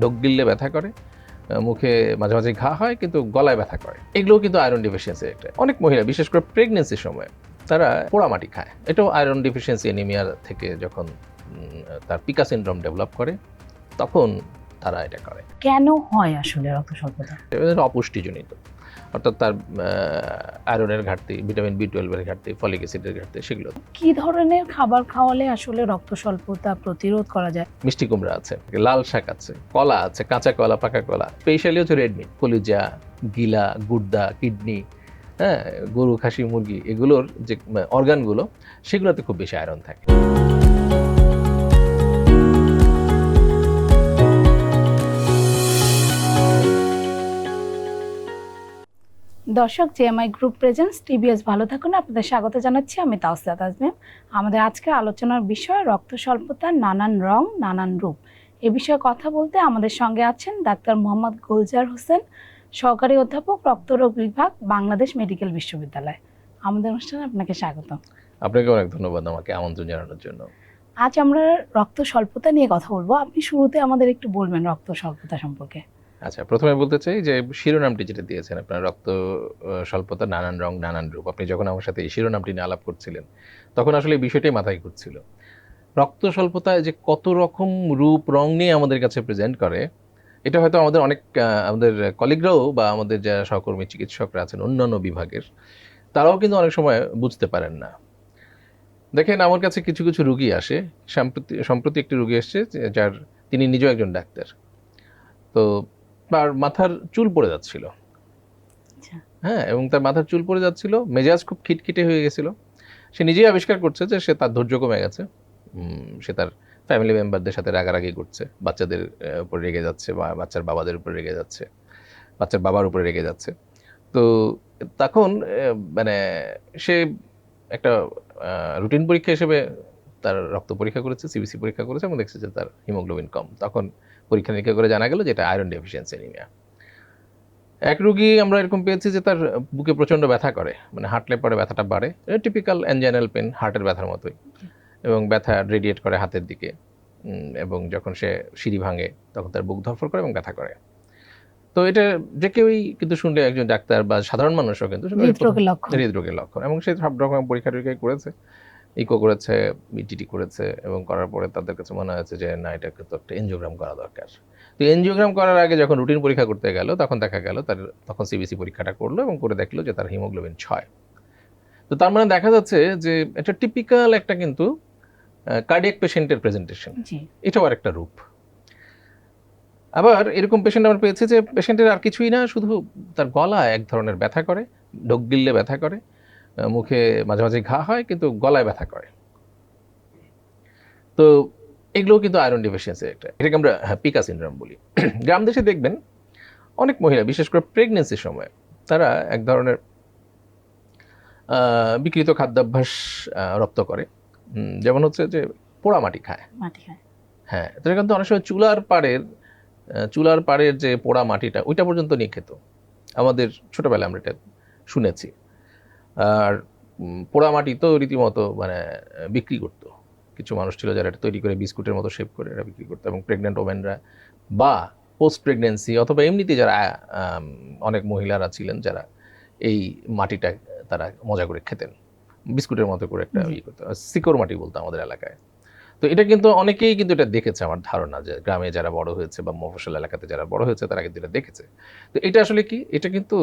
ঢোক গিললে ব্যথা করে মুখে মাঝে মাঝে ঘা হয় কিন্তু গলায় ব্যথা করে। এগুলোও কিন্তু আয়রন ডিফিসিয়েন্সি একটা। অনেক মহিলা বিশেষ করে প্রেগনেন্সির সময় তারা পোড়ামাটি খায়। এটাও আয়রন ডিফিসিয়েন্সি এনিমিয়া থেকে যখন তার পিকা সিন্ড্রোম ডেভেলপ করে তখন তারা এটা করে। কেন হয় আসলে রক্ত স্বল্পতা অপুষ্টিজনিত। অর্থাৎ তার আয়রনের ঘাটতি ভিটামিন বি টুয়েলভের ঘাটতি ফলিক অ্যাসিডের ঘাটতি সেগুলো। কি ধরনের খাবার খাওয়ালে আসলে রক্ত স্বল্পতা প্রতিরোধ করা যায়? মিষ্টি কুমড়া আছে লাল শাক আছে কলা আছে কাঁচা কলা পাকা কলা স্পেশালি হচ্ছে রেড মিট কলিজা গিলা গুর্দা কিডনি হ্যাঁ গরু খাসি মুরগি এগুলোর যে অর্গানগুলো সেগুলোতে খুব বেশি আয়রন থাকে। দর্শক জেএমআই গ্রুপ প্রেজেন্স টিবিএস ভালো থাকুন। আপনাদের স্বাগত জানাচ্ছি আমি তাওসিয়া তাজমিম আমাদের আজকের আলোচনার বিষয় রক্ত স্বল্পতার নানান রং নানান রূপ। এ বিষয়ে কথা বলতে আমাদের সঙ্গে আছেন ডাক্তার মোহাম্মদ গুলজার হোসেন সহকারী অধ্যাপক রক্তরোগ বিভাগ বাংলাদেশ মেডিকেল বিশ্ববিদ্যালয়। আমাদের অনুষ্ঠানে আপনাকে স্বাগত। আপনাকে অনেক ধন্যবাদ আমাকে আমন্ত্রণ জানানোর জন্য। আজ আমরা রক্ত স্বল্পতা নিয়ে কথা বলব। আপনি শুরুতে আমাদের একটু বলবেন রক্ত স্বল্পতা সম্পর্কে। আচ্ছা প্রথমে বলতে চাই যে শিরোনামটি যেটা দিয়েছেন আপনার রক্ত স্বল্পতা, নানান রং, নানান রূপ। আপনি যখন আমার সাথে এই শিরোনামটি নিয়ে আলাপ করছিলেন, তখন আসলে বিষয়টাই মাথায় ঘুরছিল। রক্ত স্বল্পতা যে কত রকম রূপ, রং নিয়ে আমাদের কাছে প্রেজেন্ট করে, এটা হয়তো আমাদের অনেক আমাদের কলিগরাও বা আমাদের যারা সহকর্মী, চিকিৎসকরা আছেন অন্যান্য বিভাগের, তারাও কিন্তু অনেক সময় বুঝতে পারেন না। দেখেন, আমার কাছে কিছু কিছু রুগী আসে, সম্প্রতি সম্প্রতি একটি রুগী এসছে যার তিনি নিজেও একজন ডাক্তার। তো তার মাথার চুল পড়ে যাচ্ছিল। আচ্ছা। হ্যাঁ এবং তার মাথার চুল পড়ে যাচ্ছিল মেজাজ খুব খিটখিটে হয়ে গেছিল। সে নিজেই আবিষ্কার করছে যে সে তার ধৈর্য কমে গেছে। সে তার ফ্যামিলি মেম্বারদের সাথে রাগারাগি করছে। বাচ্চাদের উপর রেগে যাচ্ছে বা বাচ্চার বাবাদের উপর রেগে যাচ্ছে বাচ্চার বাবার উপরে রেগে যাচ্ছে। তো তখন মানে সে একটা রুটিন পরীক্ষা হিসেবে তার রক্ত পরীক্ষা করেছে সিবিসি পরীক্ষা করেছে এবং দেখছে যে তার হিমোগ্লোবিন কম। তখন পরীক্ষা নিরীক্ষা করে জানা গেল যে এটা আয়রন ডেফিসিয়েন্সি এনিমিয়া এক রুগী আমরা এরকম পেয়েছি যে তার বুকে প্রচণ্ড ব্যথা করে মানে হাঁটলে পরে ব্যথাটা বাড়ে। এটা টিপিক্যাল অ্যানজাইনাল পেন হার্টের ব্যথার মতোই। এবং ব্যথা রেডিয়েট করে হাতের দিকে এবং যখন সে সিঁড়ি ভাঙে তখন তার বুক ধরফর করে এবং ব্যথা করে। তো এটা যে কেউই কিন্তু শুনলে একজন ডাক্তার বা সাধারণ মানুষও কিন্তু হৃদরোগের লক্ষণ। হৃদরোগের লক্ষণ। এবং সে সব রকম পরীক্ষা টরীক্ষা করেছে। ইকো করেছে ইটিটি করেছে এবং করার পরে তাদের কাছে মনে হয়েছে যে না এটাকে তো একটা এনজিওগ্রাম করা দরকার। তো এনজিওগ্রাম করার আগে যখন রুটিন পরীক্ষা করতে গেল তখন দেখা গেল তার তখন সিবিসি পরীক্ষাটা করল এবং করে দেখল যে তার হিমোগ্লোবিন ছয়। তো তার মানে দেখা যাচ্ছে যে এটা টিপিক্যাল একটা কিন্তু কার্ডিয়াক পেশেন্টের প্রেজেন্টেশন এটাও আর একটা রূপ। আবার এরকম পেশেন্ট আমরা পেয়েছি যে পেশেন্টের আর কিছুই না শুধু তার গলায় এক ধরনের ব্যথা করে ঢোক গিললে ব্যথা করে মুখে মাঝে মাঝে ঘা হয় কিন্তু গলায় ব্যথা করে। তো এগুলোও কিন্তু আয়রন ডিফিসিয়েন্সি একটা। এটাকে আমরা হ্যাঁ, পিকা সিনড্রোম বলি। গ্রাম দেশে দেখবেন অনেক মহিলা বিশেষ করে প্রেগনেন্সির সময় তারা এক ধরনের বিকৃত খাদ্যাভ্যাস রপ্ত করে। যেমন হচ্ছে যে খায়। মাটি খায়। হ্যাঁ এটা কিন্তু অনেক সময় চুলার পাড়ের চুলার পাড়ের যে পোড়া মাটিটা ওইটা পর্যন্ত নিয়ে খেত আমাদের ছোটবেলায় আমরা এটা শুনেছি। আর উম, পোড়া মাটি তো রীতিমতো মানে বিক্রি করতো। কিছু মানুষ ছিল যারা এটা তৈরি করে বিস্কুটের মতো শেপ করে এটা বিক্রি করতো এবং প্রেগনেন্ট ওমেনরা বা পোস্ট প্রেগনেন্সি অথবা এমনিতে যারা অনেক মহিলারা ছিলেন যারা এই মাটিটা তারা মজা করে খেতেন। বিস্কুটের মতো করে একটা ইয়ে করতো। শিকড় মাটি বলতো আমাদের এলাকায়। তো এটা কিন্তু অনেকেই কিন্তু এটা দেখেছে আমার ধারণা যে গ্রামে যারা বড় হয়েছে বা মফস্বল এলাকাতে যারা বড় হয়েছে তারা কিন্তু এটা দেখেছে। তো এটা আসলে কি? এটা কিন্তু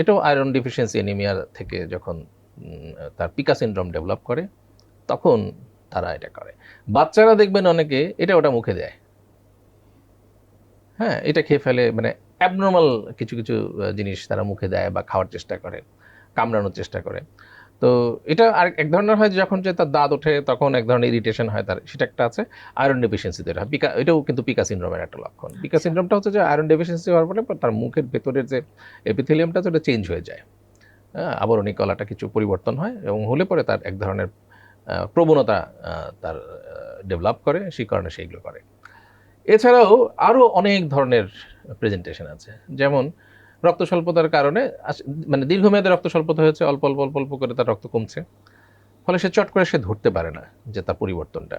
এটাও আয়রন ডিফিসিয়েন্সি এনিমিয়ার থেকে যখন তার পিকা সিনড্রোম ডেভেলপ করে, তখন তারা এটা করে। বাচ্চারা দেখবেন অনেকে এটা ওটা মুখে দেয়। হ্যাঁ এটা খেয়ে ফেলে মানে অ্যাবনর্মাল কিছু কিছু জিনিস তারা মুখে দেয় বা খাওয়ার চেষ্টা করে, কামড়ানোর চেষ্টা করে। তো এটা আর এক ধরনের হয় যখন যে তার দাঁত ওঠে তখন এক ধরনের ইরিটেশন হয় তার সেটা একটা আছে আয়রন ডেফিসিয়েন্সি যেটা হয়। পিকা এটাও কিন্তু পিকা সিনড্রোমের একটা লক্ষণ। পিকা সিনড্রোমটা হচ্ছে যে আয়রন ডেফিসিয়েন্সি হওয়ার ফলে তার মুখের ভেতরের যে এপিথেলিয়ামটা সেটা চেঞ্জ হয়ে যায়। হ্যাঁ আবরণী কলাটা কিছু পরিবর্তন হয় এবং হলে পরে তার এক ধরনের প্রবণতা তার ডেভেলপ করে সেই কারণে সেইগুলো করে। এছাড়াও আরও অনেক ধরনের প্রেজেন্টেশন আছে। যেমন রক্ত স্বল্পতার কারণে মানে দীর্ঘমেয়াদে রক্ত স্বল্পতা হয়েছে অল্প অল্প অল্প অল্প করে তার রক্ত কমছে। ফলে সে চট করে সে ধরতে পারে না যে তার পরিবর্তনটা।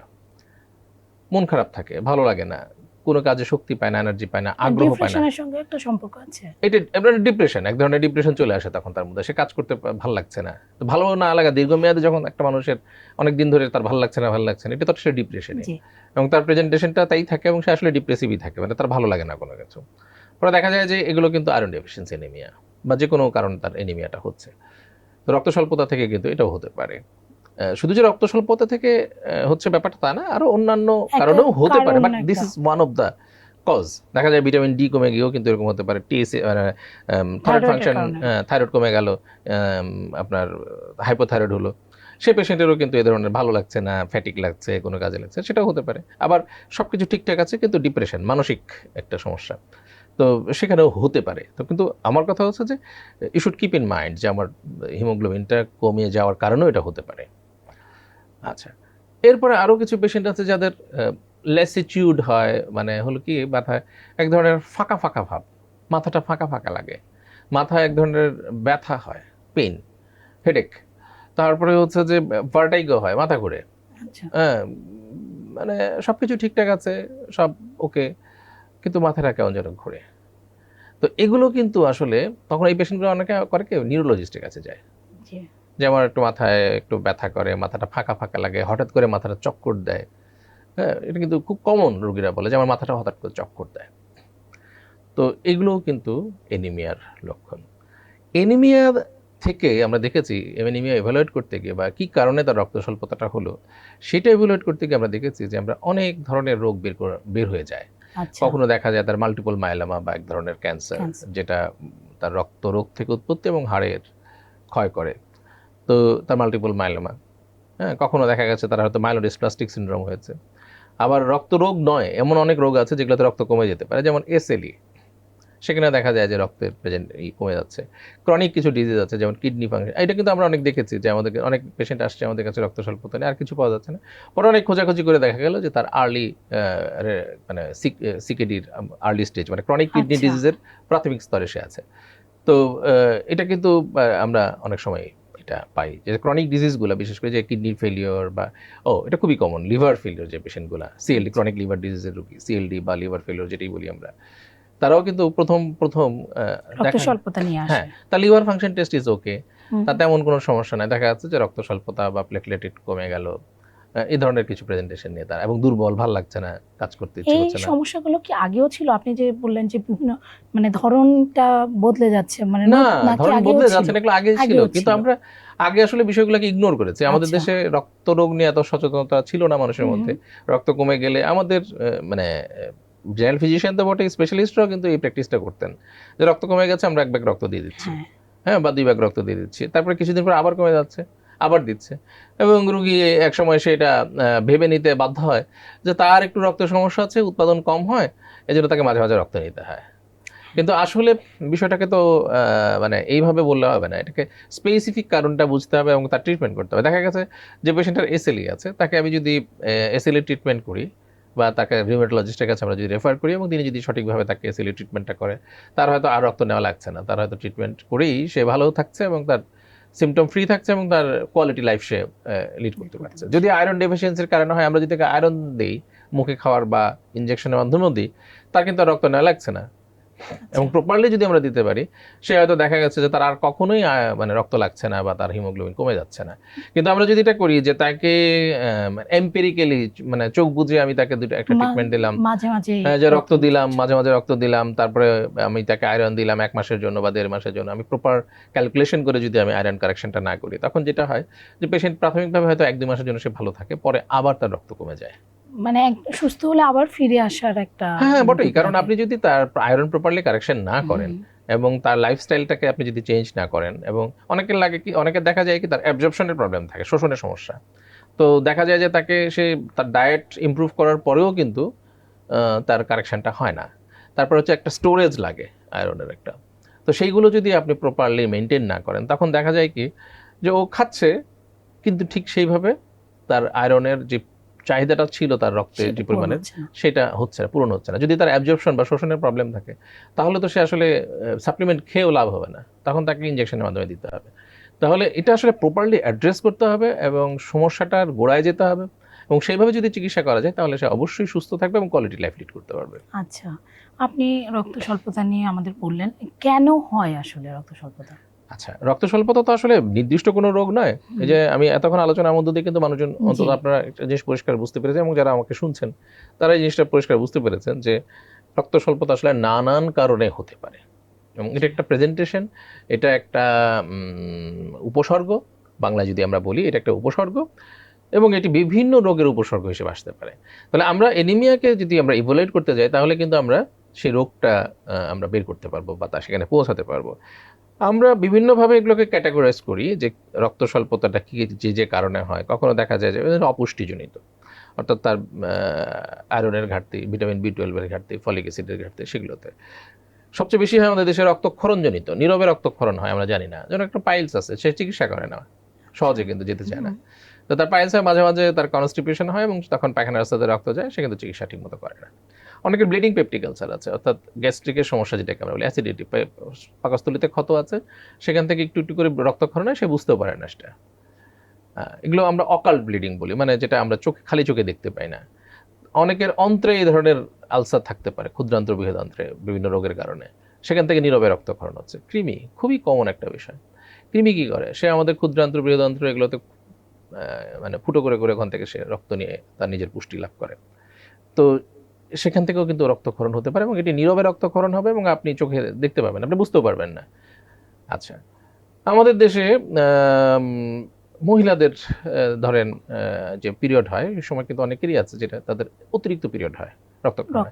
মন খারাপ থাকে ভালো লাগে না কোনো কাজে শক্তি পায় না এনার্জি পায় না আগ্রহ পায় না। সঙ্গে একটা সম্পর্ক আছে। এটা আপনার ডিপ্রেশন এক ধরনের ডিপ্রেশন চলে আসে তখন তার মধ্যে। সে কাজ করতে ভালো লাগছে না। তো ভালো না লাগা দীর্ঘমেয়াদে যখন একটা মানুষের অনেক দিন ধরে তার ভালো লাগছে না ভালো লাগছে না এটা তো সে ডিপ্রেশনে এবং তার প্রেজেন্টেশনটা তাই থাকে এবং সে আসলে ডিপ্রেসিভই থাকে মানে তার ভালো লাগে না কোনো কিছু। পরে দেখা যায় যে এগুলো কিন্তু আয়রন ডেফিসিয়েন্সি এনিমিয়া বা যে কোনো কারণে তার এনিমিয়াটা হচ্ছে। তো রক্ত স্বল্পতা থেকে কিন্তু এটাও হতে পারে। শুধু যে রক্ত স্বল্পতা থেকে হচ্ছে ব্যাপারটা তা না আরও অন্যান্য কারণেও হতে পারে। But this is one of the cause দেখা যায় ভিটামিন ডি কমে গিয়েও কিন্তু এরকম হতে পারে। টিএসএ থাইরয়েড ফাংশন থাইরয়েড কমে গেল আপনার হাইপোথাইরয়েড হলো। সে পেশেন্টেরও কিন্তু এ ধরনের ভালো লাগছে না ফ্যাটিক লাগছে কোনো কাজে লাগছে সেটাও হতে পারে। আবার সব কিছু ঠিকঠাক আছে কিন্তু ডিপ্রেশন মানসিক একটা সমস্যা। তো সেখানেও হতে পারে। তো কিন্তু আমার কথা হচ্ছে যে you should keep in mind যে আমার হিমোগ্লোবিনটা কমিয়ে যাওয়ার কারণেও এটা হতে পারে। আচ্ছা এরপরে আরও কিছু পেশেন্ট আছে যাদের লেসিটিউড হয় মানে হলো কি মাথায় এক ধরনের ফাঁকা ফাঁকা ভাব মাথাটা ফাঁকা ফাঁকা লাগে মাথায় এক ধরনের ব্যথা হয় পেন হেডেক তারপরে হচ্ছে যে ভার্টাইগো হয় মাথা ঘুরে। আচ্ছা। হ্যাঁ মানে সব কিছু ঠিকঠাক আছে সব ওকে কিন্তু মাথাটা কেমন যেন ঘুরে। তো এগুলো কিন্তু আসলে তখন এই পেশেন্টগুলো অনেকে করে কি নিউরোলজিস্টের কাছে যায়। জি। যে আমার একটু মাথায় একটু ব্যথা করে মাথাটা ফাঁকা ফাঁকা লাগে হঠাৎ করে মাথাটা চক্কর দেয়। হ্যাঁ এটা কিন্তু খুব কমন রোগীরা বলে যে আমার মাথাটা হঠাৎ করে চক্কর দেয়। তো এগুলোও কিন্তু এনিমিয়ার লক্ষণ। এনিমিয়া থেকে আমরা দেখেছি এনিমিয়া এভালুয়েট করতে গিয়ে বা কী কারণে তার রক্ত স্বল্পতাটা হলো সেটা এভালুয়েট করতে গিয়ে আমরা দেখেছি যে আমরা অনেক ধরনের রোগ বের করা বের হয়ে যায়। কখনো দেখা যায় তার মাল্টিপল মাইলামা বা এক ধরনের ক্যান্সার যেটা তার রক্ত রোগ থেকে উৎপত্তি এবং হাড়ের ক্ষয় করে। তো তার মাল্টিপল মাইলামা হ্যাঁ কখনো দেখা গেছে তার হয়তো মাইলোডিসপ্লাস্টিক সিনড্রোম হয়েছে। আবার রক্ত রোগ নয় এমন অনেক রোগ আছে যেগুলোতে রক্ত কমে যেতে পারে যেমন এসএলই সেখানে দেখা যায় যে রক্তের প্রেজেন্ট ই কমে যাচ্ছে। ক্রনিক কিছু ডিজিজ আছে যেমন কিডনি ফাংশন এটা কিন্তু আমরা অনেক দেখেছি যে আমাদের অনেক পেশেন্ট আসছে আমাদের কাছে রক্ত স্বল্পতা নেই আর কিছু পাওয়া যাচ্ছে না। পরে অনেক খোঁজাখুঁজি করে দেখা গেল যে তার আর্লি মানে সিকেডির আর্লি স্টেজ মানে ক্রনিক কিডনি। ডিজিজের প্রাথমিক স্তরে সে আছে। তো এটা কিন্তু আমরা অনেক সময় এটা পাই যে ক্রনিক ডিজিজগুলো বিশেষ করে যে কিডনি ফেলিওর বা ও এটা খুবই কমন লিভার ফেলিওর যে পেশেন্টগুলো সিএলডি ক্রনিক লিভার ডিজিজের রুগী সিএলডি বা লিভার ফেলিওর যেটাই বলি আমরা। তারাও কিন্তু প্রথম প্রথম রক্ত স্বল্পতা নিয়ে আসে। হ্যাঁ তার liver function test is okay. তাতে এমন কোনো সমস্যা নাই। দেখা যাচ্ছে যে রক্ত স্বল্পতা বা প্লেটলেটেড কমে গেল এই ধরনের কিছু প্রেজেন্টেশন নিয়ে তার এবং দুর্বল ভালো লাগছে না কাজ করতে ইচ্ছে এই করছে না। সমস্যাগুলো কি আগেও ছিল? আপনি যে বললেন যে বিভিন্ন মানে ধরনটা বদলে যাচ্ছে মানে না ধরুন বদলে যাচ্ছে না, এগুলো আগে ছিল কিন্তু আমরা আগে আসলে বিষয়গুলোকে ইগনোর করেছি। আমাদের আচ্ছা। দেশে রক্ত রোগ নিয়ে এত সচেতনতা ছিল না মানুষের মধ্যে। রক্ত কমে গেলে আমাদের মানে জেনারেল ফিজিশিয়ান তো বটে স্পেশালিস্টরাও কিন্তু এই প্র্যাকটিসটা করতেন। যে রক্ত কমে গেছে আমরা এক ব্যাগ রক্ত দিয়ে দিচ্ছি। হ্যাঁ। হ্যাঁ বা দুই ব্যাগ রক্ত দিয়ে দিচ্ছি। তারপরে কিছুদিন পর আবার কমে যাচ্ছে আবার দিচ্ছে। এবং রুগী এক সময় সেটা ভেবে নিতে বাধ্য হয় যে তার একটু রক্তের সমস্যা আছে উৎপাদন কম হয় এজন্য তাকে মাঝে মাঝে রক্ত নিতে হয়। কিন্তু আসলে বিষয়টাকে তো মানে এইভাবে বললে হবে না। এটাকে স্পেসিফিক কারণটা বুঝতে হবে এবং তার ট্রিটমেন্ট করতে হবে। দেখা গেছে যে পেশেন্টের এসএলই আছে তাকে আমি যদি এসএলই ট্রিটমেন্ট করি বা তাকে রিউমেটোলজিস্টের কাছে আমরা যদি রেফার করি এবং তিনি যদি সঠিকভাবে তাকে এসিলি ট্রিটমেন্টটা করে, তার হয়তো আর রক্ত নেওয়া লাগছে না। তার হয়তো ট্রিটমেন্ট করেই সে ভালো থাকছে এবং তার সিমটম ফ্রি থাকছে এবং তার কোয়ালিটি লাইফ সে লিড করতে পারছে। যদি আয়রন ডেফিসিয়েন্সির কারণে হয়, আমরা যদি তাকে আয়রন দিই, মুখে খাওয়ার বা ইঞ্জেকশনের মাধ্যমেও দিই, তার কিন্তু আর রক্ত নেওয়া লাগছে না। এবং প্রপারলি যদি আমরা দিতে পারি সে হয়তো দেখা গেছে যে তার আর কখনোই মানে রক্ত লাগছে না বা তার হিমোগ্লোবিন কমে যাচ্ছে না। কিন্তু আমরা যদি এটা করি যে তাকে এম্পেরিক্যালি মানে চোখ বুঝে আমি তাকে দুটো একটা ট্রিটমেন্ট দিলাম। মাঝে মাঝে হ্যাঁ, যে রক্ত দিলাম মাঝে মাঝে রক্ত দিলাম তারপরে আমি তাকে আয়রন দিলাম এক মাসের জন্য বা দেড় মাসের জন্য। আমি প্রপার ক্যালকুলেশন করে যদি আমি আয়রন কারেকশনটা না করি তখন যেটা হয় যে পেশেন্ট প্রাথমিকভাবে হয়তো এক দুই মাসের জন্য সে ভালো থাকে পরে আবার তার রক্ত কমে যায়। মানে সুস্থ হলে আবার ফিরে আসার একটা হ্যাঁ হ্যাঁ বটেই। কারণ আপনি যদি তার আয়রন প্রপারলি কারেকশন না করেন এবং তার লাইফস্টাইলটাকে আপনি যদি চেঞ্জ না করেন এবং অনেকের লাগে কি অনেকের দেখা যায় কি তার অ্যাবজর্পশনের প্রবলেম থাকে শোষণের সমস্যা। তো দেখা যায় যে তাকে সে তার ডায়েট ইমপ্রুভ করার পরেও কিন্তু তার কারেকশনটা হয় না। তারপর হচ্ছে একটা স্টোরেজ লাগে আয়রনের একটা। তো সেইগুলো যদি আপনি প্রপারলি মেনটেন না করেন তখন দেখা যায় কি যে ও খাচ্ছে কিন্তু ঠিক সেইভাবে তার আয়রনের যে চাহিদাটা ছিল তার রক্তে যে পরিমাণে সেটা হচ্ছে না পূরণ হচ্ছে না। যদি তার অ্যাবজর্পশন বা শোষণের প্রবলেম থাকে তাহলে তো সে আসলে সাপ্লিমেন্ট খেয়েও লাভ হবে না। তখন তাকে ইঞ্জেকশনের মাধ্যমে দিতে হবে। তাহলে এটা আসলে প্রপারলি অ্যাড্রেস করতে হবে এবং সমস্যাটার গোড়ায় যেতে হবে এবং সেইভাবে যদি চিকিৎসা করা যায় তাহলে সে অবশ্যই সুস্থ থাকবে এবং কোয়ালিটি লাইফ লিড করতে পারবে। আচ্ছা আপনি রক্ত স্বল্পতা নিয়ে আমাদের বললেন কেন হয় আসলে রক্ত স্বল্পতা আচ্ছা রক্ত স্বল্পতা তো আসলে নির্দিষ্ট কোনো রোগ নয়। এই যে আমি এতক্ষণ আলোচনার মধ্যে দিয়ে কিন্তু মানুষজন অন্তত আপনারা একটা জিনিস পরিষ্কার বুঝতে পেরেছেন এবং যারা আমাকে শুনছেন তারা এই জিনিসটা পরিষ্কার বুঝতে পেরেছেন যে রক্ত স্বল্পতা আসলে নানান কারণে হতে পারে। এবং এটা একটা প্রেজেন্টেশন এটা একটা উপসর্গ। বাংলায় যদি আমরা বলি এটা একটা উপসর্গ এবং এটি বিভিন্ন রোগের উপসর্গ হিসেবে আসতে পারে। তাহলে আমরা এনিমিয়াকে যদি আমরা ইভোলেট করতে যাই তাহলে কিন্তু আমরা সেই রোগটা আমরা বের করতে পারব বা তা সেখানে পৌঁছাতে পারব। আমরা বিভিন্নভাবে এগুলোকে ক্যাটাগরাইজ করি যে রক্ত স্বল্পতাটা কি যে যে কারণে হয়। কখনো দেখা যায় যে অপুষ্টিজনিত। অর্থাৎ তার আয়রনের ঘাটতি ভিটামিন বি টুয়েলভের ঘাটতি ফলিক অ্যাসিডের ঘাটতি সেগুলোতে। সবচেয়ে বেশি হয় আমাদের দেশে রক্তক্ষরণজনিত। নীরবে রক্তক্ষরণ হয় আমরা জানি না। যেন একটা পাইলস আছে সে চিকিৎসা করে না। সহজে কিন্তু যেতে চায় না। তো তার পাইলস হয় মাঝে মাঝে তার কনস্টিপেশন হয় এবং তখন পায়খানা রাস্তাতে রক্ত যায় সে কিন্তু চিকিৎসা ঠিক মতো করে না। অনেকের ব্লিডিং পেপটিক আলসার আছে, অর্থাৎ গ্যাস্ট্রিকের সমস্যা যেটাকে আমরা বলি অ্যাসিডিটি পাকস্থলিতে ক্ষত আছে, সেখান থেকে একটু একটু করে রক্তক্ষরণ হয়, সে বুঝতেও পারে না সেটা। এগুলো আমরা অকাল ব্লিডিং বলি মানে যেটা আমরা চোখে, খালি চোখে দেখতে পাই না। অনেকের অন্ত্রে এই ধরনের আলসার থাকতে পারে ক্ষুদ্রান্ত্র বৃহদান্ত্রে বিভিন্ন রোগের কারণে। সেখান থেকে নীরবে রক্তক্ষরণ হচ্ছে। কৃমি, খুবই কমন একটা বিষয়। কৃমি কী করে? সে আমাদের ক্ষুদ্রান্ত্র বৃহদান্ত্র এগুলোতে মানে ফুটো করে করে ওখান থেকে সে রক্ত নিয়ে তার নিজের পুষ্টি লাভ করে। তো সেখান থেকেও কিন্তু রক্তক্ষরণ হতে পারে এবং এটি নীরবে রক্তক্ষরণ হবে এবং আপনি চোখে দেখতে পাবেন আপনি বুঝতেও পারবেন না। আচ্ছা আমাদের দেশে মহিলাদের ধরেন যে পিরিয়ড হয় এই সময় কিন্তু অনেকেরই আছে যেটা তাদের অতিরিক্ত পিরিয়ড হয় রক্তক্ষরণ।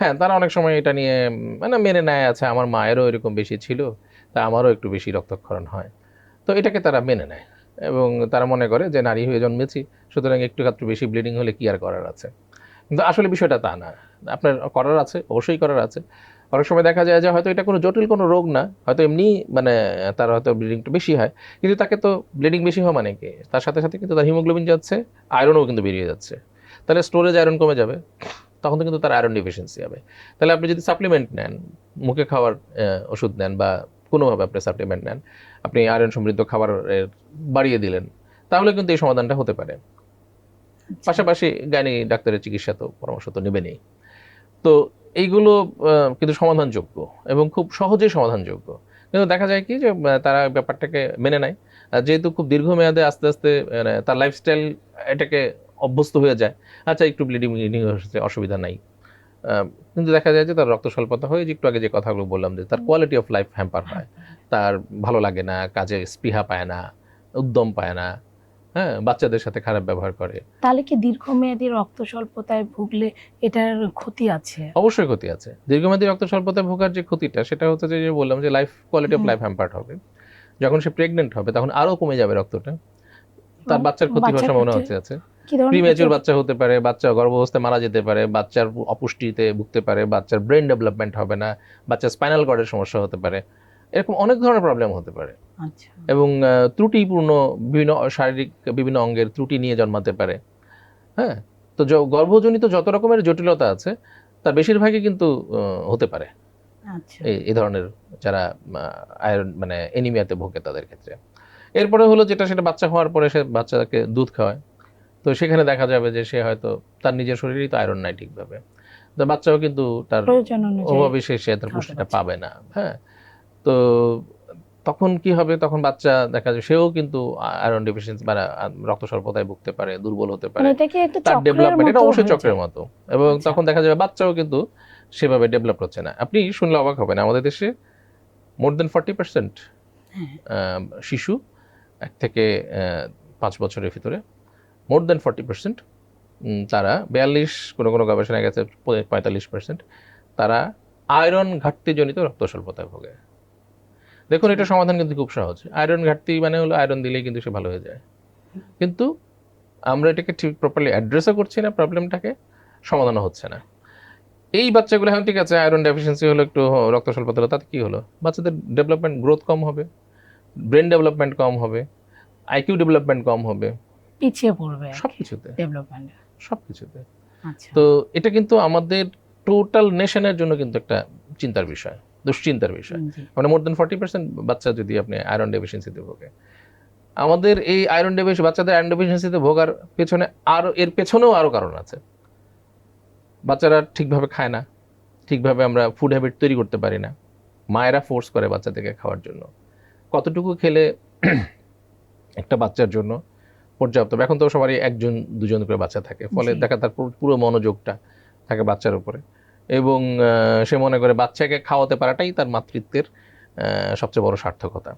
হ্যাঁ তারা অনেক সময় এটা নিয়ে মানে মেনে নেয় আছে আমার মায়েরও এরকম বেশি ছিল তা আমারও একটু বেশি রক্তক্ষরণ হয়। তো এটাকে তারা মেনে নেয় এবং তারা মনে করে যে নারী হয়ে জন্মেছি সুতরাং একটু একটু বেশি ব্লিডিং হলে কি আর করার আছে? কিন্তু আসলে বিষয়টা তা না। আপনার করার আছে, অবশ্যই করার আছে। অনেক সময় দেখা যায় যে হয়তো এটা কোনো জটিল কোনো রোগ না, হয়তো এমনি মানে তার হয়তো ব্লিডিংটা বেশি হয়, কিন্তু তাকে তো ব্লিডিং বেশি হওয়া মানে কি? তার সাথে সাথে কিন্তু তার হিমোগ্লোবিন যাচ্ছে আয়রনও কিন্তু বেরিয়ে যাচ্ছে। তাহলে স্টোরেজ আয়রন কমে যাবে, তখন তো কিন্তু তার আয়রন ডিফিসিয়েন্সি হবে। তাহলে আপনি যদি সাপ্লিমেন্ট নেন, মুখে খাওয়ার ওষুধ নেন বা কোনোভাবে আপনি সাপ্লিমেন্ট নেন, আপনি আয়রন সমৃদ্ধ খাবার বাড়িয়ে দিলেন, তাহলে কিন্তু এই সমাধানটা হতে পারে। পাশাপাশি গাইনি ডাক্তারের চিকিৎসা তো পরামর্শ তো নেবেনই। তো এইগুলো কিন্তু সমাধানযোগ্য এবং খুব সহজেই সমাধানযোগ্য। কিন্তু দেখা যায় কি যে তারা ব্যাপারটাকে মেনে নেয়। যেহেতু খুব দীর্ঘমেয়াদে আস্তে আস্তে মানে, তার লাইফস্টাইল এটাকে অভ্যস্ত হয়ে যায় আচ্ছা একটু ব্লিডিং ব্লিডিং হচ্ছে অসুবিধা নাই। কিন্তু দেখা যায় যে তার রক্ত স্বল্পতা হয়ে যে একটু আগে যে কথাগুলো বললাম যে তার কোয়ালিটি অফ লাইফ হ্যাম্পার হয়। তার ভালো লাগে না কাজে স্পৃহা পায় না উদ্যম পায় না হ্যাঁ বাচ্চাদের সাথে খারাপ ব্যবহার করে। তাহলে কি দীর্ঘমেয়াদী রক্ত স্বল্পতায় ভুগলে এটার ক্ষতি আছে? অবশ্যই ক্ষতি আছে। দীর্ঘমেয়াদী রক্ত স্বল্পতায় ভোগার যে ক্ষতিটা সেটা হচ্ছে যে বললাম যে life quality of life hampered হবে। যখন সে প্রেগনেন্ট হবে তখন আরও কমে যাবে রক্তটা। তার বাচ্চার ক্ষতি হওয়ার সম্ভাবনা হচ্ছে আছে। প্রিমেচুর বাচ্চা হতে পারে বাচ্চা গর্ভাবস্থায় মারা যেতে পারে বাচ্চার অপুষ্টিতে ভুগতে পারে বাচ্চার ব্রেন ডেভেলপমেন্ট হবে না বাচ্চার স্পাইনাল কর্ডের সমস্যা হতে পারে। এরকম অনেক ধরনের প্রবলেম হতে পারে। আচ্ছা। এবং ত্রুটিপূর্ণ বিভিন্ন শারীরিক বিভিন্ন অঙ্গের ত্রুটি নিয়ে জন্মাতে পারে। হ্যাঁ? তো গর্ভজনিত যত রকমের জটিলতা আছে তার বেশিরভাগই কিন্তু হতে পারে। আচ্ছা। এই ধরনের যারা আয়রন মানে এনিমিয়াতে ভোগে তাদের ক্ষেত্রে। এরপরে হলো যেটা সেটা বাচ্চা হওয়ার পরে সে বাচ্চাকে দুধ খাওয়ায়। তো সেখানে দেখা যাবে যে সে হয়তো তার নিজের শরীরেই তো আয়রন নাই ঠিকভাবে তো বাচ্চাও কিন্তু তার অভাবে সে তার পুষ্টিটা পাবে না। হ্যাঁ? তো তখন কি হবে? তখন বাচ্চা দেখা যায় সেও কিন্তু আয়রন ডেফিসিয়েন্সি মানে রক্ত স্বল্পতায় ভুগতে পারে দুর্বল হতে পারে। মানে তার ডেভেলপমেন্ট এটা অবশ্যই চক্রের মতো। এবং আচ্ছা। তখন দেখা যাবে বাচ্চাও কিন্তু সেভাবে ডেভেলপ হচ্ছে না। আপনি শুনলে অবাক হবেন আমাদের দেশে মোর দেন ফর্টি পার্সেন্ট হ্যাঁ। শিশু এক থেকে পাঁচ বছরের ভিতরে মোর দেন ফর্টি পার্সেন্ট তারা বিয়াল্লিশ কোনো কোনো গবেষণায় গেছে পঁয়- পঁয়তাল্লিশ পার্সেন্ট তারা আয়রন ঘাটতিজনিত রক্ত স্বল্পতায় ভোগে। দেখুন এটা সমাধান কিন্তু খুব সহজ। আয়রন ঘাটতি মানে হলো আয়রন দিলেই কিন্তু সে ভালো হয়ে যায়। কিন্তু আমরা এটাকে ঠিক প্রপারলি অ্যাড্রেসও করছি না প্রবলেমটাকে সমাধানও হচ্ছে না। এই বাচ্চাগুলো এখন ঠিক আছে আয়রন ডেফিসিয়েন্সি হলো একটু রক্ত স্বল্পতা হলো তাতে কি হলো? বাচ্চাদের ডেভেলপমেন্ট গ্রোথ কম হবে ব্রেন ডেভেলপমেন্ট কম হবে আইকিউ ডেভেলপমেন্ট কম হবে। পিছিয়ে পড়বে সব কিছুতে ডেভেলপমেন্ট সব কিছুতে আচ্ছা। তো এটা কিন্তু আমাদের টোটাল নেশনের জন্য কিন্তু একটা চিন্তার বিষয়। দুশ্চিন্তার বিষয়। মানে মোর দেন ফর্টি পার্সেন্ট বাচ্চা যদি আপনি আয়রন ডেফিসিয়েন্সিতে ভোগে। আমাদের এই আয়রন ডেফিসিয়েন্সি বাচ্চাদের আয়রন ডেফিসিয়েন্সিতে ভোগার পেছনে আরও এর পেছনেও আরও কারণ আছে। বাচ্চারা ঠিকভাবে খায় না ঠিকভাবে আমরা ফুড হ্যাবিট তৈরি করতে পারি না। মায়েরা ফোর্স করে বাচ্চাদেরকে খাওয়ার জন্য। কতটুকু খেলে একটা বাচ্চার জন্য পর্যাপ্ত? এখন তো সবারই একজন দুজন করে বাচ্চা থাকে। ফলে দেখা তার পুরো- পুরো মনোযোগটা থাকে বাচ্চার উপরে। এবং সে মনে করে বাচ্চাকে খাওয়াতে পারাটাই তার মাতৃত্বের আহ, সবচেয়ে বড় সার্থকতা।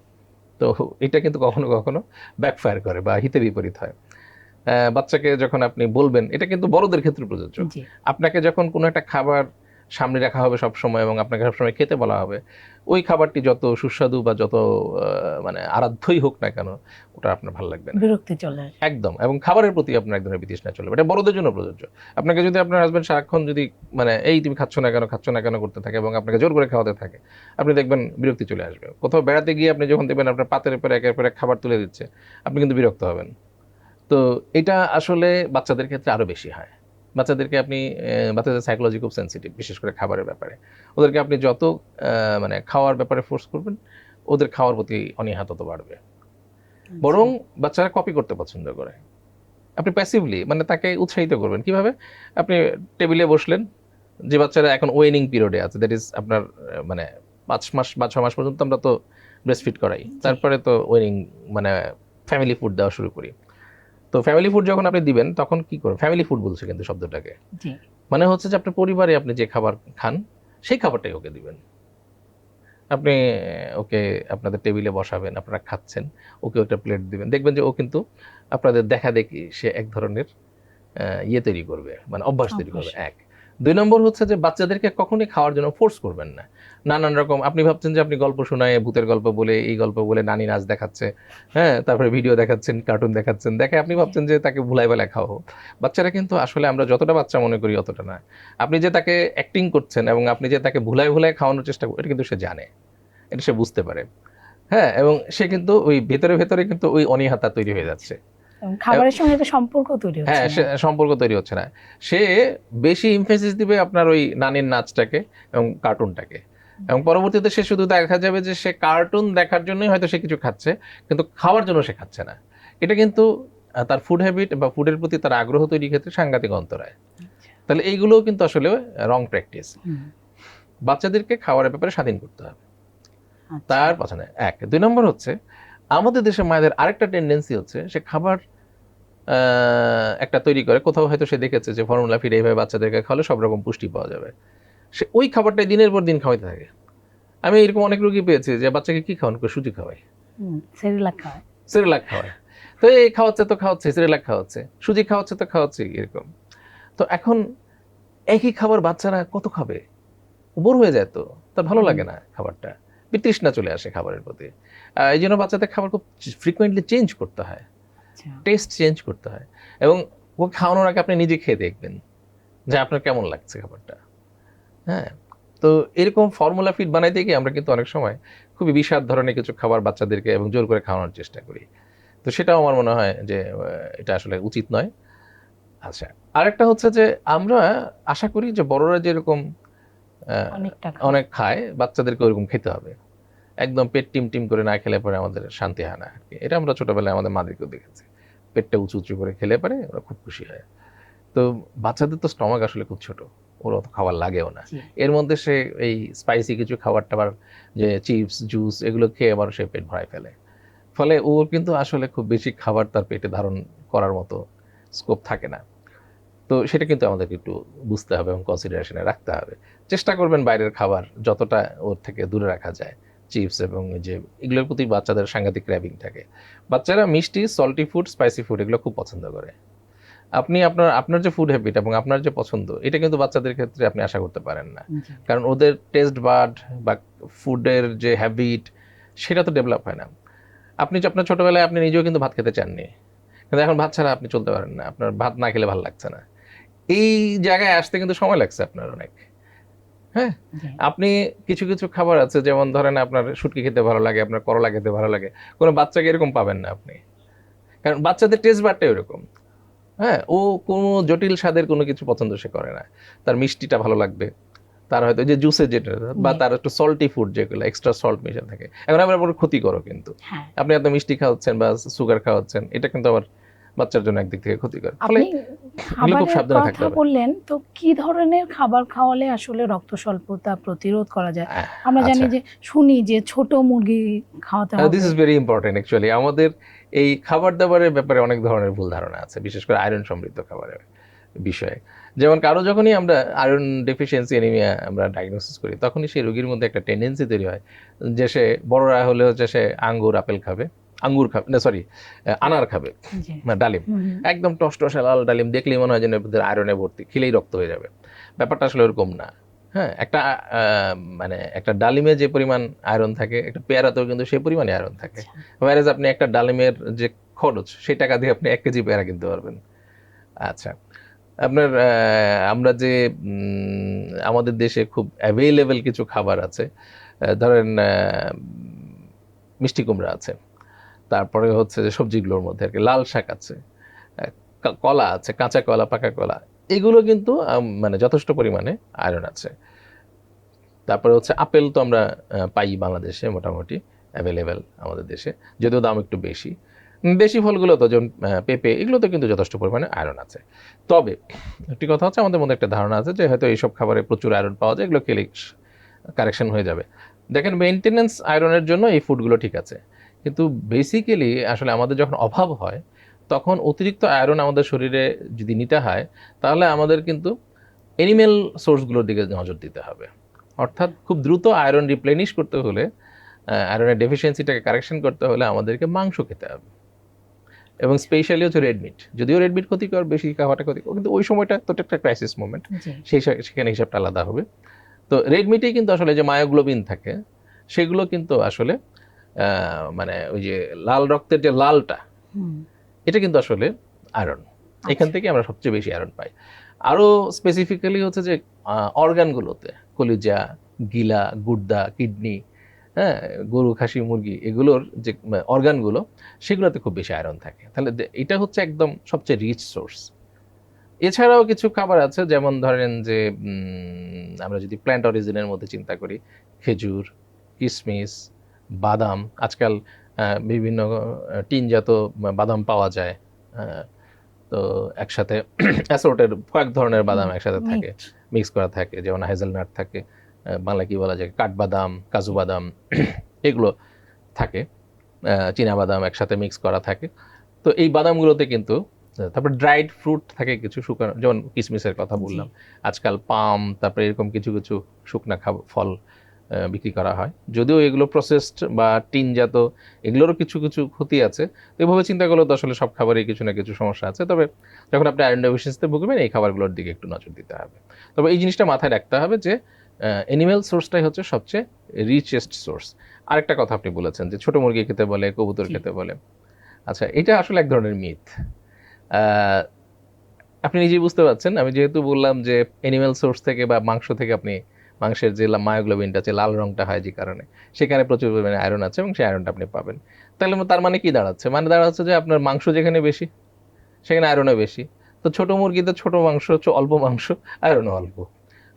তো এটা কিন্তু কখনো কখনো ব্যাকফায়ার করে বা হিতে বিপরীত হয়। আহ, বাচ্চাকে যখন আপনি বলবেন এটা কিন্তু বড়দের ক্ষেত্রে প্রযোজ্য। আপনাকে যখন কোনো একটা খাবার সামনে রাখা হবে সব সময় এবং আপনাকে সবসময় খেতে বলা হবে। ওই খাবারটি যত সুস্বাদু বা যত মানে আরাধ্যই হোক না কেন ওটা আপনার ভালো লাগবে না। বিরক্তি চলে একদম এবং খাবারের প্রতি আপনার এক ধরনের বিতৃষ্ণা চলবে এটা বড়দের জন্য প্রযোজ্য। আপনাকে যদি আপনার হাজবেন্ড সারাক্ষণ যদি মানে এই তুমি খাচ্ছ না কেন খাচ্ছ না কেন করতে থাকে এবং আপনাকে জোর করে খাওয়াতে থাকে আপনি দেখবেন বিরক্তি চলে আসবে। কোথাও বেড়াতে গিয়ে আপনি যখন দেখবেন আপনার পাতের পরে একের পর এক খাবার তুলে দিচ্ছে আপনি কিন্তু বিরক্ত হবেন। তো এটা আসলে বাচ্চাদের ক্ষেত্রে আরও বেশি হয়। বাচ্চাদেরকে আপনি বাচ্চাদের সাইকোলজি খুব সেন্সিটিভ বিশেষ করে খাবারের ব্যাপারে। ওদেরকে আপনি যত মানে খাওয়ার ব্যাপারে ফোর্স করবেন ওদের খাওয়ার প্রতি অনীহা তত বাড়বে। বরং বাচ্চারা কপি করতে পছন্দ করে। আপনি প্যাসিভলি মানে তাকে উৎসাহিত করবেন। কীভাবে? আপনি টেবিলে বসলেন যে বাচ্চারা এখন ওয়েনিং পিরিয়ডে আছে দ্যাট ইজ আপনার মানে পাঁচ মাস বা ছ মাস পর্যন্ত আমরা তো ব্রেস্ট ফিট করাই তারপরে তো ওয়েনিং মানে ফ্যামিলি ফুড দেওয়া শুরু করি। তো ফ্যামিলি ফুড যখন আপনি দিবেন তখন কি করবেন ফ্যামিলি ফুড বলছে কিন্তু শব্দটাকে। মানে হচ্ছে যে আপনার পরিবারে আপনি যে খাবার খান সেই খাবারটাই ওকে দিবেন। আপনি ওকে আপনাদের টেবিলে বসাবেন আপনারা খাচ্ছেন ওকে একটা প্লেট দিবেন। দেখবেন যে ও কিন্তু আপনাদের দেখা দেখি সে এক ধরনের ইয়ে তৈরি করবে মানে অভ্যাস তৈরি করবে এক। দুই নম্বর হচ্ছে যে বাচ্চাদেরকে কখনোই খাওয়ার জন্য ফোর্স করবেন না। নানান রকম, আপনি ভাবছেন যে আপনি গল্প শোনায়, ভূতের গল্প বলে, এই গল্প বলে নানি নাচ দেখাচ্ছে হ্যাঁ তারপরে ভিডিও দেখাচ্ছেন কার্টুন দেখাচ্ছেন, দেখে আপনি ভাবছেন যে তাকে ভুলাই বেলায় খাওয়াবো। বাচ্চারা কিন্তু আসলে আমরা যতটা বাচ্চা মনে করি অতটা না। আপনি যে তাকে অ্যাক্টিং করছেন এবং আপনি যে তাকে ভুলাই ভুলাই খাওয়ানোর চেষ্টা করেন এটা কিন্তু সে জানে, এটা সে বুঝতে পারে। হ্যাঁ এবং সে কিন্তু ওই ভেতরে ভেতরে কিন্তু ওই অনীহাতা তৈরি হয়ে যাচ্ছে। খাবারের সঙ্গে একটা সম্পর্ক তৈরি হচ্ছে হ্যাঁ সম্পর্ক তৈরি হচ্ছে না। সে বেশি ইমফেসিস দিবে আপনার ওই নানির নাচটাকে এবং কার্টুনটাকে এবং পরবর্তীতে সে শুধু দেখা যাবে যে সে কার্টুন দেখার জন্যই হয়তো সে কিছু খাচ্ছে কিন্তু খাওয়ার জন্য সে খাচ্ছে না। এটা কিন্তু তার ফুড হ্যাবিট বা ফুডের প্রতি তার আগ্রহ তৈরির ক্ষেত্রে সাংঘাতিক অন্তরায় তাহলে এইগুলোও কিন্তু আসলে রং প্র্যাকটিস বাচ্চাদেরকে খাওয়ারের ব্যাপারে স্বাধীন করতে হবে। আচ্ছা। তার পছন্দ এক। দুই নম্বর হচ্ছে আমাদের দেশের মায়েদের আরেকটা টেন্ডেন্সি হচ্ছে সে খাবার একটা তৈরি করে। কোথাও হয়তো সে দেখেছে যে ফর্মুলা ফিড এইভাবে বাচ্চাদেরকে খাওয়ালে সব রকম পুষ্টি পাওয়া যাবে। সে ওই খাবারটাই দিনের পর দিন খাওয়াইতে থাকে। আমি এরকম অনেক রোগী পেয়েছি যে বাচ্চাকে কি খাওয়ান? করে সুজি খাওয়াই। সেরিলাক খাওয়ায়। সেরেলাক খাওয়ায়। তো এই খাওয়াচ্ছে তো খাওয়াচ্ছে সেরেলাক খাওয়াচ্ছে। সুজি খাওয়াচ্ছে তো খাওয়াচ্ছে এরকম। তো এখন একই খাবার বাচ্চারা কত খাবে? বোর হয়ে যায় তো। তার ভালো লাগে না খাবারটা। বিতৃষ্ণা চলে আসে খাবারের প্রতি। এই জন্য বাচ্চাদের খাবার খুব ফ্রিকোয়েন্টলি চেঞ্জ করতে হয়। আচ্ছা। টেস্ট চেঞ্জ করতে হয়। এবং ও খাওয়ানোর আগে আপনি নিজে খেয়ে দেখবেন যে আপনার কেমন লাগছে খাবারটা। হ্যাঁ তো এরকম ফর্মুলা ফিড বানাইতে গিয়ে আমরা কিন্তু অনেক সময় খুবই বিষাদ ধরনের কিছু খাবার বাচ্চাদেরকে এবং জোর করে খাওয়ানোর চেষ্টা করি। তো সেটাও আমার মনে হয় যে এটা আসলে উচিত নয়। আচ্ছা আরেকটা হচ্ছে যে আমরা আশা করি যে বড়রা যেরকম অনেক খায় বাচ্চাদেরকে ওরকম খেতে হবে। একদম পেট টিম টিম করে না খেলে পরে আমাদের শান্তি হয় না আর কি। এটা আমরা ছোটবেলায় আমাদের মাদেরকেও দেখেছি। পেটটা উঁচু উঁচু করে খেলে পরে ওরা খুব খুশি হয়। তো বাচ্চাদের তো স্টমাক আসলে খুব ছোট ওর অত খাবার লাগেও না। এর মধ্যে সে এই স্পাইসি কিছু খাবার টাবার যে চিপস জুস এগুলো খেয়ে আবার সে পেট ভরায় ফেলে। ফলে ওর কিন্তু আসলে খুব বেশি খাবার তার পেটে ধারণ করার মতো স্কোপ থাকে না। তো সেটা কিন্তু আমাদেরকে একটু বুঝতে হবে এবং কনসিডারেশনে রাখতে হবে। চেষ্টা করবেন বাইরের খাবার যতটা ওর থেকে দূরে রাখা যায়। চিপস এবং যে এগুলোর প্রতি বাচ্চাদের সাংঘাতিক ক্র্যাভিং থাকে। বাচ্চারা মিষ্টি সল্টি ফুড স্পাইসি ফুড এগুলো খুব পছন্দ করে। আপনি আপনার আপনার যে ফুড হ্যাবিট এবং আপনার যে পছন্দ এটা কিন্তু বাচ্চাদের ক্ষেত্রে আপনি আশা করতে পারেন না। কারণ ওদের টেস্ট বাড বা ফুডের যে হ্যাবিট সেটা তো ডেভেলপ হয় না। আপনি যে আপনার ছোটবেলায় আপনি নিজেও কিন্তু ভাত খেতে চাননি। কিন্তু এখন ভাত ছাড়া আপনি চলতে পারেন না। আপনার ভাত না খেলে ভালো লাগছে না। এই জায়গায় আসতে কিন্তু সময় লাগছে আপনার অনেক। হ্যাঁ আপনি কিছু কিছু খাবার আছে যেমন ধরেন আপনার শুটকি খেতে ভালো লাগে আপনার করলা খেতে ভালো লাগে কোনো বাচ্চাকে এরকম পাবেন না আপনি। কারণ বাচ্চাদের টেস্ট বারটাই ওরকম। হ্যাঁ ও কোনো জটিল স্বাদের কোনো কিছু পছন্দ সে করে না। তার মিষ্টিটা ভালো লাগবে। তার হয়তো যে জুসের যেটা বা তার একটু সল্টি ফুড যেগুলো এক্সট্রা সল্ট মেশানো থাকে। এখন আবার আবার ক্ষতি করো কিন্তু। হ্যাঁ। আপনি এত মিষ্টি খাওয়াচ্ছেন বা সুগার খাওয়াচ্ছেন এটা কিন্তু আবার বাচ্চার জন্য একদিক থেকে ক্ষতিকর। ফলে আপনি খুব সাবধানে থাকতে হবে। বললেন তো কি ধরনের খাবার খাওয়ালে আসলে রক্ত স্বল্পতা প্রতিরোধ করা যায়? আমরা জানি আচ্ছা। যে শুনি যে ছোট মুরগি খাওয়াতে হবে। This is very important actually আমাদের এই খাবার দাবারের ব্যাপারে অনেক ধরনের ভুল ধারণা আছে বিশেষ করে আয়রন সমৃদ্ধ খাবারের বিষয়ে। যেমন কারও যখনই আমরা আয়রন ডেফিসিয়েন্সি এনিমিয়া আমরা ডায়াগনোসিস করি তখনই সেই রোগীর মধ্যে একটা টেন্ডেন্সি তৈরি হয় যে সে বড়রা হলে হচ্ছে সে আঙ্গুর আপেল খাবে। আঙ্গুর খাবে না সরি আনার খাবে মানে ডালিম। একদম টসটসে লাল ডালিম দেখলেই মনে হয় যেন আয়রনে ভর্তি খেলেই রক্ত হয়ে যাবে। ব্যাপারটা আসলে ওরকম না হ্যাঁ একটা মানে একটা ডালিমে যে পরিমাণ আয়রন থাকে একটা পেয়ারাতেও কিন্তু সেই পরিমাণে আয়রন থাকে। আচ্ছা। ওয়ারেজ আপনি একটা ডালিমের যে খরচ সেই টাকা দিয়ে আপনি এক কেজি পেয়ারা কিনতে পারবেন। আচ্ছা আপনার আমরা যে আমাদের দেশে খুব অ্যাভেলেবেল কিছু খাবার আছে ধরেন মিষ্টি কুমড়া আছে। তারপরে হচ্ছে যে সবজিগুলোর মধ্যে আর কি, লাল শাক আছে কলা আছে, কাঁচা কলা, পাকা কলা, এগুলো কিন্তু মানে যথেষ্ট পরিমাণে আয়রন আছে। তারপরে হচ্ছে আপেল তো আমরা পাই বাংলাদেশে মোটামুটি অ্যাভেলেবেল আমাদের দেশে, যদিও দাম একটু বেশি। দেশি ফলগুলো তো যেমন পেঁপে, এগুলোতে কিন্তু যথেষ্ট পরিমাণে আয়রন আছে। তবে, একটি কথা হচ্ছে, আমাদের মধ্যে একটা ধারণা আছে যে হয়তো এইসব খাবারে প্রচুর আয়রন পাওয়া যায়, এগুলো খেলে কারেকশন হয়ে যাবে। দেখেন মেনটেনেন্স আয়রনের জন্য এই ফুডগুলো ঠিক আছে। কিন্তু বেসিক্যালি আসলে আমাদের যখন অভাব হয় তখন অতিরিক্ত আয়রন আমাদের শরীরে যদি নিতে হয় তাহলে আমাদের কিন্তু এনিম্যাল সোর্সগুলোর দিকে নজর দিতে হবে। অর্থাৎ খুব দ্রুত আয়রন রিপ্লেনিশ করতে হলে আয়রনের ডেফিসিয়েন্সিটাকে কারেকশন করতে হলে আমাদেরকে মাংস খেতে হবে। এবং স্পেশালি হচ্ছে রেডমিট যদিও রেডমিট ক্ষতিকর বেশি খাওয়াটা ক্ষতিকর কিন্তু ওই সময়টা তো একটা ক্রাইসিস মোমেন্ট সেই সেখানে হিসাবটা আলাদা হবে। তো রেডমিটেই কিন্তু আসলে যে মায়োগ্লোবিন থাকে সেগুলো কিন্তু আসলে মানে ওই যে লাল রক্তের যে লালটা এটা কিন্তু আসলে আয়রন এখান আচ্ছা। থেকে আমরা সবচেয়ে বেশি আয়রন পাই। আরও স্পেসিফিক্যালি হচ্ছে যে অর্গানগুলোতে কলিজা গিলা গুর্দা কিডনি হ্যাঁ গরু খাসি মুরগি এগুলোর যে অর্গানগুলো সেগুলোতে খুব বেশি আয়রন থাকে। তাহলে এটা হচ্ছে একদম সবচেয়ে রিচ সোর্স এছাড়াও কিছু খাবার আছে যেমন ধরেন যে আমরা যদি প্ল্যান্ট অরিজিনের মধ্যে চিন্তা করি খেজুর কিশমিশ বাদাম আজকাল বিভিন্ন টিনজাত বাদাম পাওয়া যায় তো একসাথে অ্যাসোর্টের কয়েক ধরনের বাদাম একসাথে থাকে মিক্স করা থাকে যেমন হাইজেলনাট থাকে বাংলা কি বলা যায় কাঠবাদাম কাজু বাদাম এগুলো থাকে চীনা বাদাম একসাথে মিক্স করা থাকে তো এই বাদামগুলোতে কিন্তু তারপর ড্রাইড ফ্রুট থাকে কিছু শুকানো যেমন কিশমিশের কথা বললাম আজকাল পাম তারপরে এরকম কিছু কিছু শুকনা খাব- ফল বিক্রি করা হয়। যদিও এগুলো প্রসেসড বা টিনজাত এগুলোরও কিছু কিছু ক্ষতি আছে। তো এভাবে চিন্তা করলে তো আসলে সব খাবারই কিছু না কিছু সমস্যা আছে। তবে যখন আপনি আয়রন ডেফিসিয়েন্সিতে ভুগবেন এই খাবারগুলোর দিকে একটু নজর দিতে হবে। তবে এই জিনিসটা মাথায় রাখতে হবে যে অ্যানিম্যাল সোর্সটাই হচ্ছে সবচেয়ে রিচেস্ট সোর্স আরেকটা কথা আপনি বলেছেন যে ছোট মুরগি খেতে বলে কবুতর খেতে বলে। আচ্ছা এটা আসলে এক ধরনের মিথ আপনি নিজেই বুঝতে পারছেন। আমি যেহেতু বললাম যে অ্যানিম্যাল সোর্স থেকে বা মাংস থেকে আপনি মাংসের যে মায়োগ্লোবিনটা আছে লাল রংটা হয় যে কারণে সেখানে প্রচুর পরিমাণে আয়রন আছে এবং সেই আয়রনটা আপনি পাবেন। তাহলে তার মানে কি দাঁড়াচ্ছে? মানে দাঁড়াচ্ছে যে আপনার মাংস যেখানে বেশি সেখানে আয়রনও বেশি। তো ছোট মুরগিতে ছোট মাংস চ- অল্প মাংস আয়রনও অল্প।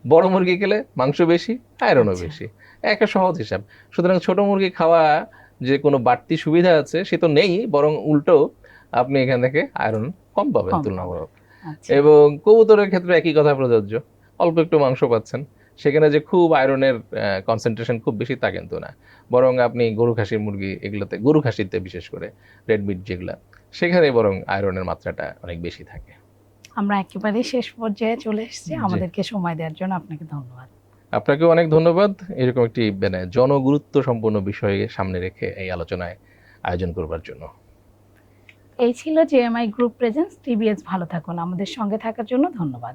বড় মুরগি খেলে মাংস বেশি আয়রনও আচ্ছা। বেশি। একটা সহজ হিসাব। সুতরাং ছোট মুরগি খাওয়া যে কোনো বাড়তি সুবিধা আছে সে তো নেই বরং উল্টো আপনি এখান থেকে আয়রন কম পাবেন। তুলনামূলক। আচ্ছা। এবং কবুতরের ক্ষেত্রে একই কথা প্রযোজ্য। অল্প একটু মাংস পাচ্ছেন সেখানে যে খুব আয়রনের কনসেন্ট্রেশন খুব বেশি তা কিন্তু না। বরং আপনি গরু খাসির মুরগি এগুলোতে গরু খাসিতে বিশেষ করে রেড মিট যেগুলা সেখানে বরং আয়রনের মাত্রাটা অনেক বেশি থাকে। আমরা একেবারে শেষ পর্যায়ে চলে এসেছি। আমাদেরকে সময় দেওয়ার জন্য আপনাকে ধন্যবাদ। আপনাকেও অনেক ধন্যবাদ। এরকম একটি মানে জনগুরুত্ব সম্পন্ন বিষয়ে সামনে রেখে এই আলোচনায় আয়োজন করবার জন্য। এই ছিল জেএমআই গ্রুপ প্রেজেন্স টিবিএস ভালো থাকুন। আমাদের সঙ্গে থাকার জন্য ধন্যবাদ।